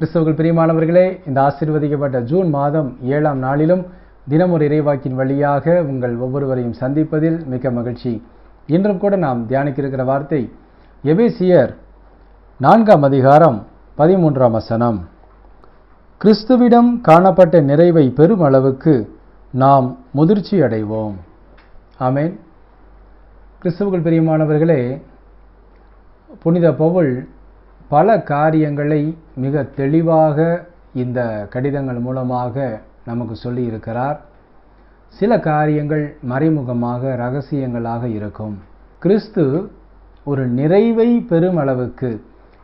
கிறிஸ்தவர்கள் பிரியமானவர்களே இந்த ஆசீர்வதிக்கப்பட்ட ஜூன் மாதம் ஏழாம் நாளிலும் தினமொரு இறைவாக்கின் வழியாக உங்கள் ஒவ்வொருவரையும் சந்திப்பதில் மிக்க மகிழ்ச்சி. இன்றும் கூட நாம் தியானிக்க இருக்கிற வார்த்தை எபேசியர் நான்காம் அதிகாரம் பதிமூன்றாம் வசனம். கிறிஸ்துவிடம் காணப்பட்ட நிறைவை பெரும் அளவுக்கு நாம் முதிர்ச்சி அடைவோம் ஆமேன். கிறிஸ்துவுக்குள் பிரியமானவர்களே புனித பவுல் பல காரியங்களை மிக தெளிவாக இந்த கடிதங்கள் மூலமாக நமக்கு சொல்லி இருக்கிறார். சில காரியங்கள் மறைமுகமாக ரகசியங்களாக இருக்கும். கிறிஸ்து ஒரு நிறைவை பெருமளவுக்கு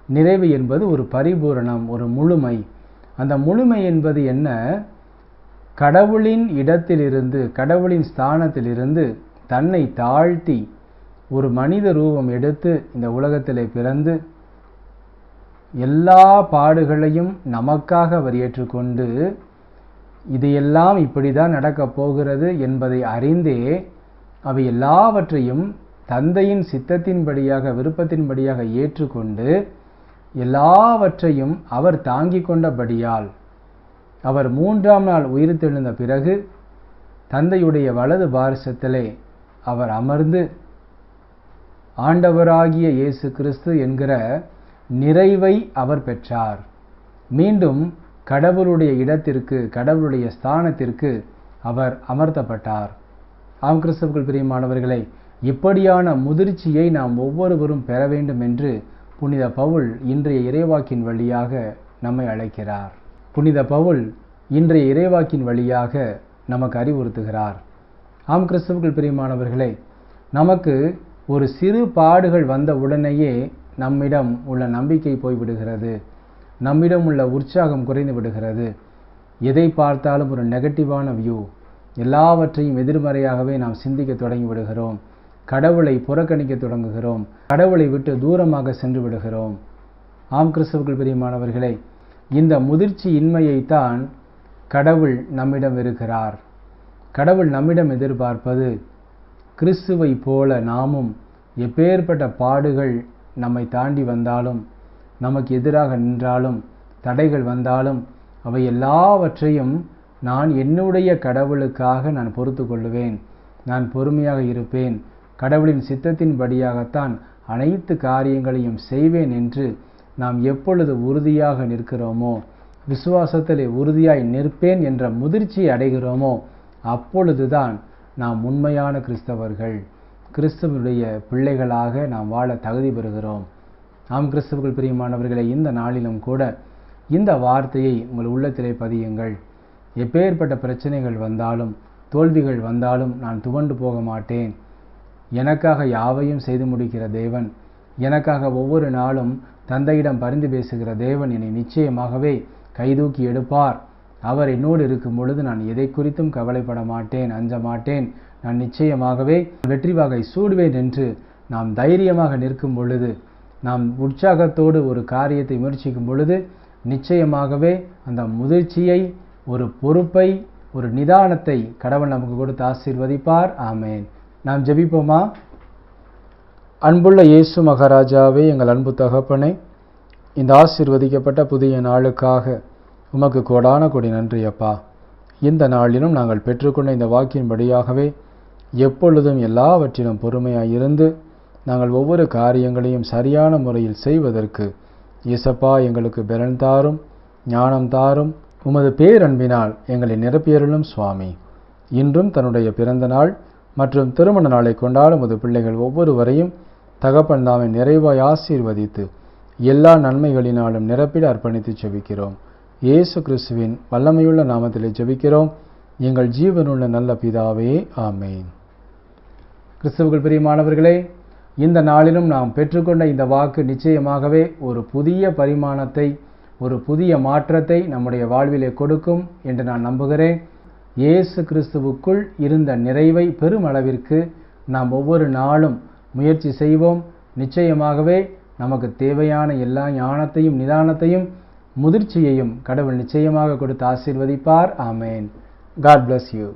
நிறைவு என்பது ஒரு பரிபூரணம் ஒரு முழுமை. அந்த முழுமை என்பது என்ன? கடவுளின் இடத்திலிருந்து கடவுளின் ஸ்தானத்திலிருந்து தன்னை தாழ்த்தி ஒரு மனித ரூபம் எடுத்து இந்த உலகத்திலே பிறந்து எல்லா பாடுகளையும் நமக்காக அவர் ஏற்றுக்கொண்டு இதையெல்லாம் இப்படி தான் நடக்கப் போகிறது என்பதை அறிந்தே அவை எல்லாவற்றையும் தந்தையின் சித்தத்தின்படியாக விருப்பத்தின்படியாக ஏற்றுக்கொண்டு எல்லாவற்றையும் அவர் தாங்கிக் கொண்டபடியால் அவர் மூன்றாம் நாள் உயிர்த்தெழுந்த பிறகு தந்தையுடைய வலது பாரசத்திலே அவர் அமர்ந்து ஆண்டவராகிய இயேசு கிறிஸ்து என்கிற நிறைவை அவர் பெற்றார். மீண்டும் கடவுளுடைய இடத்திற்கு கடவுளுடைய ஸ்தானத்திற்கு அவர் அமர்த்தப்பட்டார். ஆம் கிறிஸ்தவர்கள் பிரியமானவர்களை இப்படியான முதிர்ச்சியை நாம் ஒவ்வொருவரும் பெற வேண்டும் என்று புனித பவுல் இன்றைய இறைவாக்கின் வழியாக நம்மை அழைக்கிறார். புனித பவுல் இன்றைய இறைவாக்கின் வழியாக நமக்கு அறிவுறுத்துகிறார். ஆம் கிறிஸ்தவர்கள் பிரியமானவர்களே நமக்கு ஒரு சிறு பாடுகள் வந்த உடனேயே நம்மிடம் உள்ள நம்பிக்கை போய்விடுகிறது. நம்மிடம் உள்ள உற்சாகம் குறைந்து விடுகிறது. எதை பார்த்தாலும் ஒரு நெகட்டிவான வியூ எல்லாவற்றையும் எதிர்மறையாகவே நாம் சிந்திக்க தொடங்கி விடுகிறோம். கடவுளை புறக்கணிக்க தொடங்குகிறோம். கடவுளை விட்டு தூரமாக சென்று விடுகிறோம். ஆம் கிறிஸ்தவர்கள் பிரியமானவர்களே இந்த முதிர்ச்சி இன்மையைத்தான் கடவுள் நம்மிடம் இருக்கிறார். கடவுள் நம்மிடம் எதிர்பார்ப்பது கிறிஸ்துவை போல நாமும் எப்பேற்பட்ட பாடுகள் நம்மை தாண்டி வந்தாலும் நமக்கு எதிராக நின்றாலும் தடைகள் வந்தாலும் அவை எல்லாவற்றையும் நான் என்னுடைய கடவுளுக்காக நான் பொறுத்து கொள்ளுவேன். நான் பொறுமையாக இருப்பேன். கடவுளின் சித்தத்தின்படியாகத்தான் அனைத்து காரியங்களையும் செய்வேன் என்று நாம் எப்பொழுது உறுதியாக நிற்கிறோமோ விசுவாசத்திலே உறுதியாய் நிற்பேன் என்ற முதிர்ச்சியை அடைகிறோமோ அப்பொழுதுதான் நாம் உண்மையான கிறிஸ்தவர்கள். கிறிஸ்துவனுடைய பிள்ளைகளாக நாம் வாழ தகுதி பெறுகிறோம். நாம் கிறிஸ்தவர்கள் பிரியமானவர்களை இந்த நாளிலும் கூட இந்த வார்த்தையை உங்கள் உள்ளத்திலே பதியுங்கள். எப்பேற்பட்ட பிரச்சனைகள் வந்தாலும் தோல்விகள் வந்தாலும் நான் துவண்டு போக மாட்டேன். எனக்காக யாவையும் செய்து முடிக்கிற தேவன் எனக்காக ஒவ்வொரு நாளும் தந்தையிடம் பரிந்து பேசுகிற தேவன் என்னை நிச்சயமாகவே கைதூக்கி எடுப்பார். அவர் என்னோடு இருக்கும் பொழுது நான் எதை குறித்தும் கவலைப்பட மாட்டேன் அஞ்ச மாட்டேன். நான் நிச்சயமாகவே வெற்றி வாகை சூடுவேன் என்று நாம் தைரியமாக நிற்கும் பொழுது நாம் உற்சாகத்தோடு ஒரு காரியத்தை முயற்சிக்கும் பொழுது நிச்சயமாகவே அந்த முதிர்ச்சியை ஒரு பொறுப்பை ஒரு நிதானத்தை கடவுள் நமக்கு கொடுத்து ஆசீர்வதிப்பார். ஆமேன். நாம் ஜெபிப்போமா? அன்புள்ள இயேசு மகாராஜாவே எங்கள் அன்பு தகப்பனை இந்த ஆசிர்வதிக்கப்பட்ட புதிய நாளுக்காக உமக்கு கோடான கொடி நன்றி அப்பா இந்த நாளிலும் நாங்கள் பெற்றுக்கொண்ட இந்த வாக்கின்படியாகவே எப்பொழுதும் எல்லாவற்றிலும் பொறுமையாய் இருந்து நாங்கள் ஒவ்வொரு காரியங்களையும் சரியான முறையில் செய்வதற்கு இசப்பா எங்களுக்கு பலன் தாரும் ஞானம் தாரும். உமது பேரன்பினால் எங்களை நிரப்பியருளும் சுவாமி. இன்றும் தன்னுடைய பிறந்த நாள் மற்றும் திருமண நாளை கொண்டாடும் உமது பிள்ளைகள் ஒவ்வொருவரையும் தகப்பன் தாமை நிறைவாய் ஆசீர்வதித்து எல்லா நன்மைகளினாலும் நிரப்பிட அர்ப்பணித்து செபிக்கிறோம். இயேசு கிறிஸ்துவின் வல்லமையுள்ள நாமத்திலே ஜெபிக்கிறோம். எங்கள் ஜீவனுள்ள நல்ல பிதாவே ஆமேன். கிறிஸ்துவுக்குள் பிரியமானவர்களே இந்த நாளிலும் நாம் பெற்றுக்கொண்ட இந்த வாக்கு நிச்சயமாகவே ஒரு புதிய பரிமாணத்தை ஒரு புதிய மாற்றத்தை நம்முடைய வாழ்விலே கொடுக்கும் என்று நான் நம்புகிறேன். இயேசு கிறிஸ்துவுக்குள் இருந்த நிறைவை பெருமளவிற்கு நாம் ஒவ்வொரு நாளும் முயற்சி செய்வோம். நிச்சயமாகவே நமக்கு தேவையான எல்லா ஞானத்தையும் நிதானத்தையும் முதிர்ச்சியையும் கடவுள் நிச்சயமாக கொடுத்து ஆசீர்வதிப்பார். ஆமேன். God bless you